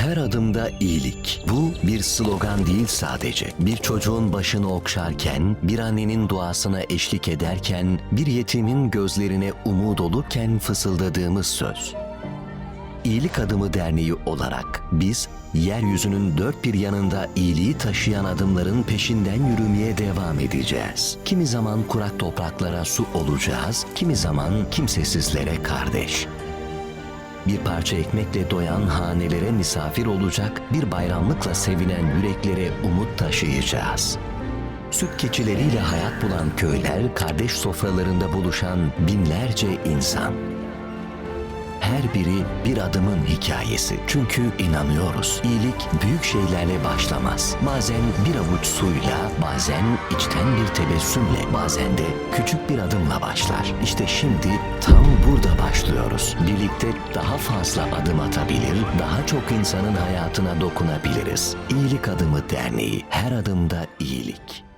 Her adımda iyilik. Bu bir slogan değil sadece. Bir çocuğun başını okşarken, bir annenin duasına eşlik ederken, bir yetimin gözlerine umut olurken fısıldadığımız söz. İyilik Adımı Derneği olarak biz yeryüzünün dört bir yanında iyiliği taşıyan adımların peşinden yürümeye devam edeceğiz. Kimi zaman kurak topraklara su olacağız, kimi zaman kimsesizlere kardeş. Bir parça ekmekle doyan hanelere misafir olacak, bir bayramlıkla sevinen yüreklere umut taşıyacağız. Süt keçileriyle hayat bulan köyler, kardeş sofralarında buluşan binlerce insan. Her biri bir adımın hikayesi. Çünkü inanıyoruz. İyilik büyük şeylerle başlamaz. Bazen bir avuç suyla, bazen içten bir tebessümle, bazen de küçük bir adımla başlar. İşte şimdi tam burada başlıyoruz. Birlikte daha fazla adım atabilir, daha çok insanın hayatına dokunabiliriz. İyilik Adımı Derneği. Her adımda iyilik.